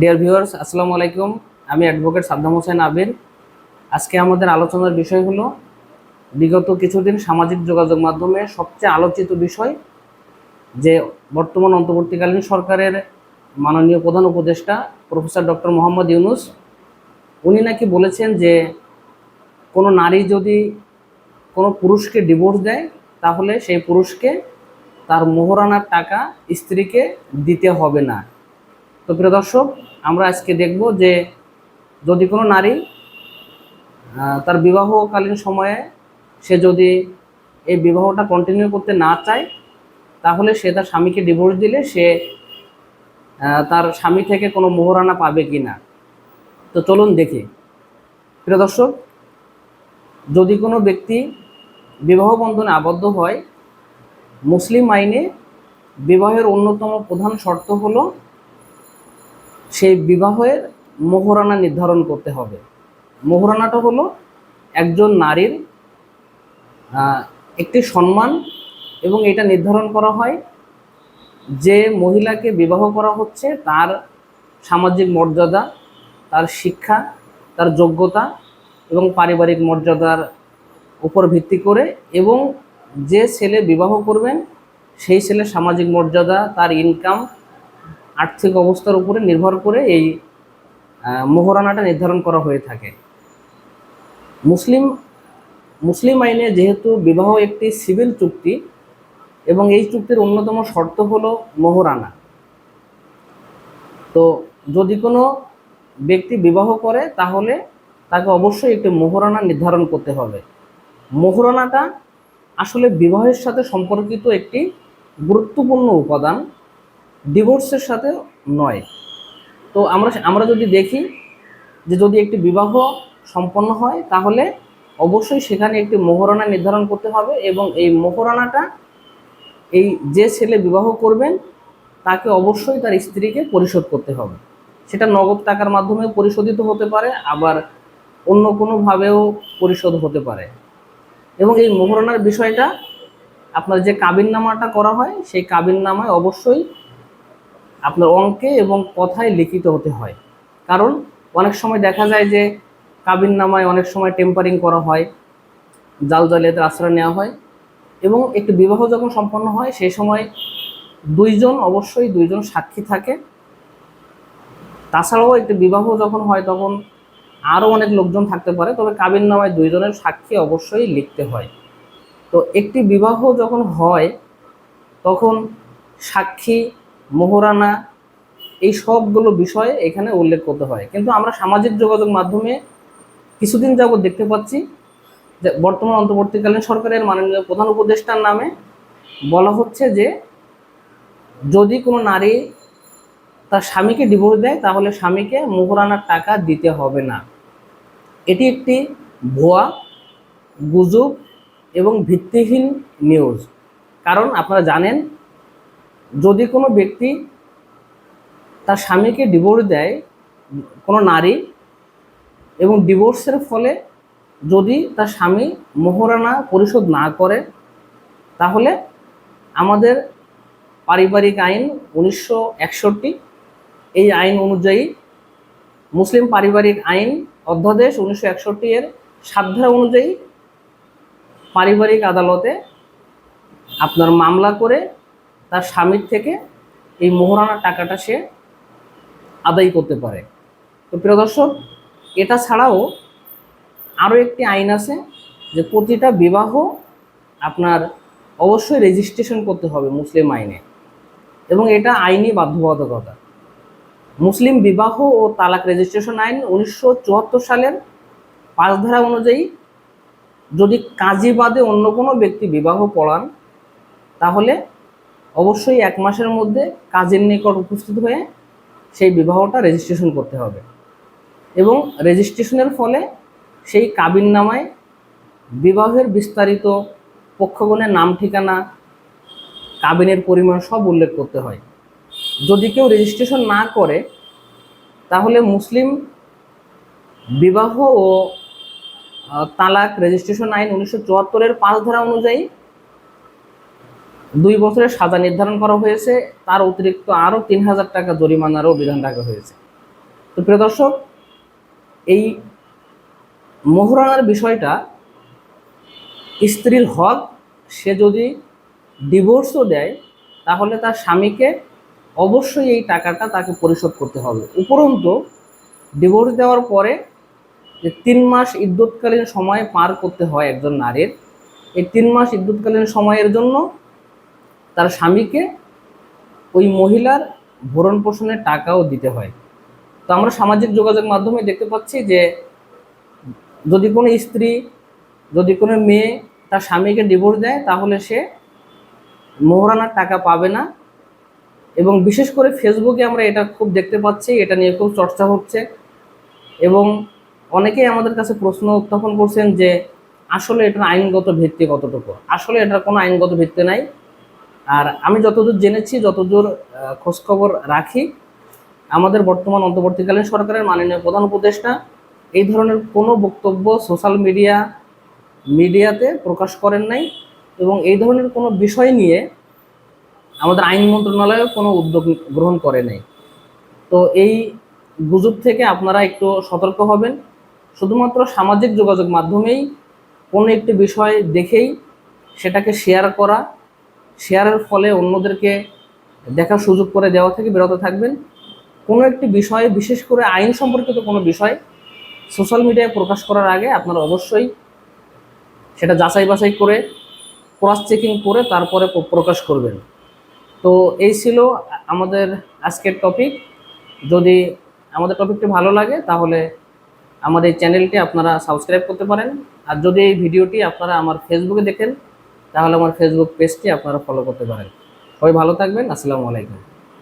Dear viewers আসসালামু আলাইকুম। আমি অ্যাডভোকেট সাদ্দাম হোসেন আবির। আজকে আমাদের আলোচনার বিষয় হলো বিগত কিছুদিন সামাজিক যোগাযোগ মাধ্যমে সবচেয়ে আলোচিত বিষয় যে বর্তমান অন্তর্বর্তীকালীন সরকারের মাননীয় প্রধান উপদেষ্টা প্রফেসর ডক্টর মোহাম্মদ ইউনুস, উনি নাকি বলেছেন যে কোনো নারী যদি কোনো পুরুষকে ডিভোর্স দেয়, তাহলে সেই পুরুষকে তার মোহরানার টাকা স্ত্রীকে দিতে হবে না। তো প্রিয় দর্শক, আমরা আজকে দেখব যে যদি কোনো নারী তার বিবাহকালীন সময়ে সে যদি এই বিবাহটা কন্টিনিউ করতে না চায়, তাহলে সে তার স্বামীকে ডিভোর্স দিলে সে তার স্বামী থেকে কোনো মোহরানা পাবে কি না তো চলুন দেখি। প্রিয় দর্শক, যদি কোনো ব্যক্তি বিবাহ বন্ধনে আবদ্ধ হয়, মুসলিম আইনে বিবাহের অন্যতম প্রধান শর্ত হলো সেই বিবাহের মোহরানা নির্ধারণ করতে হবে। মোহরানাটা হলো একজন নারীর একটি সম্মান এবং এটা নির্ধারণ করা হয় যে মহিলাকে বিবাহ করা হচ্ছে তার সামাজিক মর্যাদা, তার শিক্ষা, তার যোগ্যতা এবং পারিবারিক মর্যাদার উপর ভিত্তি করে এবং যে ছেলে বিবাহ করবেন সেই ছেলের সামাজিক মর্যাদা, তার ইনকাম আর্থিক অবস্থার উপরে নির্ভর করে এই মোহরানাটা নির্ধারণ করা হয়ে থাকে। মুসলিম মুসলিম আইনে যেহেতু বিবাহ একটি সিভিল চুক্তি এবং এই চুক্তির অন্যতম শর্ত হলো মোহরানা। তো যদি কোনো ব্যক্তি বিবাহ করে, তাহলে তাকে অবশ্যই একটি মোহরানা নির্ধারণ করতে হবে। মোহরানাটা আসলে বিবাহের সাথে সম্পর্কিত একটি গুরুত্বপূর্ণ উপাদান। ডিভোর্সের সাথে নয়। তো আমরা আমরা যদি দেখি যে যদি একটি বিবাহ সম্পন্ন হয়, তাহলে অবশ্যই সেখানে একটি মোহরানা নির্ধারণ করতে হবে এবং এই মোহরানাটা এই যে ছেলে বিবাহ করবেন, তাকে অবশ্যই তার স্ত্রীকে পরিশোধ করতে হবে। সেটা নগদ টাকার মাধ্যমে পরিশোধিত হতে পারে, আবার অন্য কোনোভাবেও পরিশোধ হতে পারে। এবং এই মোহরানার বিষয়টা আপনার যে কাবিননামাটা করা হয়, সেই কাবিননামায় অবশ্যই আপনার অঙ্কে এবং কথায় লিখিত হতে হয়। কারণ অনেক সময় দেখা যায় যে কাবিননামায় অনেক সময় টেম্পারিং করা হয়, জাল জালিয়াতের আশ্রয় নেওয়া হয় এবং একটি বিবাহ যখন সম্পন্ন হয়, সেই সময় দুইজন অবশ্যই দুইজন সাক্ষী থাকে। তাছাড়াও একটি বিবাহ যখন হয়, তখন আরও অনেক লোকজন থাকতে পারে, তবে কাবিন নামায় দুইজনের সাক্ষী অবশ্যই লিখতে হয়। তো একটি বিবাহ যখন হয়, তখন সাক্ষী মোহরানা, এই সবগুলো বিষয় এখানে উল্লেখ করতে হয়। কিন্তু আমরা সামাজিক যোগাযোগ মাধ্যমে কিছুদিন যাবত দেখতে পাচ্ছি যে বর্তমান অন্তর্বর্তীকালীন সরকারের মাননীয় প্রধান উপদেষ্টার নামে বলা হচ্ছে যে, যদি কোনো নারী তার স্বামীকে ডিভোর্স দেয়, তাহলে স্বামীকে মোহরানার টাকা দিতে হবে না। এটি একটি ভুয়া গুজব এবং ভিত্তিহীন নিউজ কারণ আপনারা জানেন যদি কোনো ব্যক্তি তার স্বামীকে ডিভোর্স দেয়, কোনো নারী, এবং ডিভোর্সের ফলে যদি তার স্বামী মোহরানা পরিশোধ না করে, তাহলে আমাদের পারিবারিক আইন উনিশশো একষট্টি, এই আইন অনুযায়ী মুসলিম পারিবারিক আইন অধ্যাদেশ উনিশশো একষট্টি এর সাত ধারা অনুযায়ী পারিবারিক আদালতে আপনার মামলা করে তার স্বামীর থেকে এই মোহরানা টাকাটা সে আদায় করতে পারে। তো প্রিয় দর্শক, এটা ছাড়াও আরও একটি আইন আছে যে প্রতিটা বিবাহ আপনার অবশ্যই রেজিস্ট্রেশন করতে হবে মুসলিম আইনে। এবং এটা আইনি বাধ্যবাধকতা। মুসলিম বিবাহ ও তালাক রেজিস্ট্রেশন আইন উনিশশো চুয়াত্তর সালের পাঁচ ধারা অনুযায়ী যদি কাজী বাদে অন্য কোনো ব্যক্তি বিবাহ পড়ান, তাহলে অবশ্যই এক মাসের মধ্যে কাজের নিকট উপস্থিত হয়ে সেই বিবাহটা রেজিস্ট্রেশন করতে হবে। এবং রেজিস্ট্রেশনের ফলে সেই কাবিন নামায় বিবাহের বিস্তারিত পক্ষগণের নাম, ঠিকানা, কাবিনের পরিমাণ সব উল্লেখ করতে হয়। যদি কেউ রেজিস্ট্রেশন না করে, তাহলে মুসলিম বিবাহ ও তালাক রেজিস্ট্রেশন আইন উনিশশো চুয়াত্তরের পাঁচ ধারা অনুযায়ী দুই বছরের সাজা নির্ধারণ করা হয়েছে। তার অতিরিক্ত আরও তিন হাজার টাকা জরিমানারও বিধান রাখা হয়েছে। তো প্রিয় দর্শক, এই মোহরানার বিষয়টা স্ত্রীর হক, সে যদি ডিভোর্সও দেয়, তাহলে তার স্বামীকে অবশ্যই এই টাকাটা তাকে পরিশোধ করতে হবে। উপরন্তু, ডিভোর্স দেওয়ার পরে যে তিন মাস ইদ্যুৎকালীন সময় পার করতে হয় একজন নারীর, এই তিন মাস ইদ্যুৎকালীন সময়ের জন্য তার স্বামীকে ওই মহিলার ভরণ পোষণের টাকাও দিতে হয়। তো আমরা সামাজিক যোগাযোগ মাধ্যমে দেখতে পাচ্ছি যে যদি কোনো স্ত্রী, যদি কোনো মেয়ে তার স্বামীকে ডিভোর্স দেয়, তাহলে সে মোহরানার টাকা পাবে না। এবং বিশেষ করে ফেসবুকে আমরা এটা খুব দেখতে পাচ্ছি, এটা নিয়ে খুব চর্চা হচ্ছে। এবং অনেকেই আমাদের কাছে প্রশ্ন উত্থাপন করছেন যে আসলে এটার আইনগত ভিত্তি কতটুকু? আসলে এটার কোনো আইনগত ভিত্তি নাই। আর আমি যতদূর জেনেছি, যতদূর খোঁজখবর রাখি, আমাদের বর্তমান অন্তর্বর্তীকালীন সরকারের মাননীয় প্রধান উপদেষ্টা এই ধরনের কোনো বক্তব্য সোশ্যাল মিডিয়া, মিডিয়াতে প্রকাশ করেন নাই এবং এই ধরনের কোনো বিষয় নিয়ে আমাদের আইন মন্ত্রণালয়ও কোনো উদ্যোগ গ্রহণ করে নাই। তো এই গুজব থেকে আপনারা একটু সতর্ক হবেন। শুধুমাত্র সামাজিক যোগাযোগ মাধ্যমেই কোনো একটি বিষয় দেখেই সেটাকে শেয়ার করা শেয়ারের ফলে অন্যদেরকে দেখার সুযোগ করে দেওয়া থেকে বিরত থাকবেন। কোনো একটি বিষয়ে, বিশেষ করে আইন সম্পর্কিত কোনো বিষয় সোশ্যাল মিডিয়ায় প্রকাশ করার আগে আপনারা অবশ্যই সেটা যাচাই বাছাই করে, ক্রস চেকিং করে তারপরে প্রকাশ করবেন। তো এই ছিল আমাদের আজকের টপিক। যদি আমাদের টপিকটি ভালো লাগে তাহলে আমাদের চ্যানেলটি আপনারা সাবস্ক্রাইব করতে পারেন। আর যদি এই ভিডিওটি আপনারা আমার ফেসবুকে দেখেন তাহলে আমার ফেসবুক পেজটি আপনারা ফলো করতে পারেন। সবাই ভালো থাকবেন আসসালামু আলাইকুম।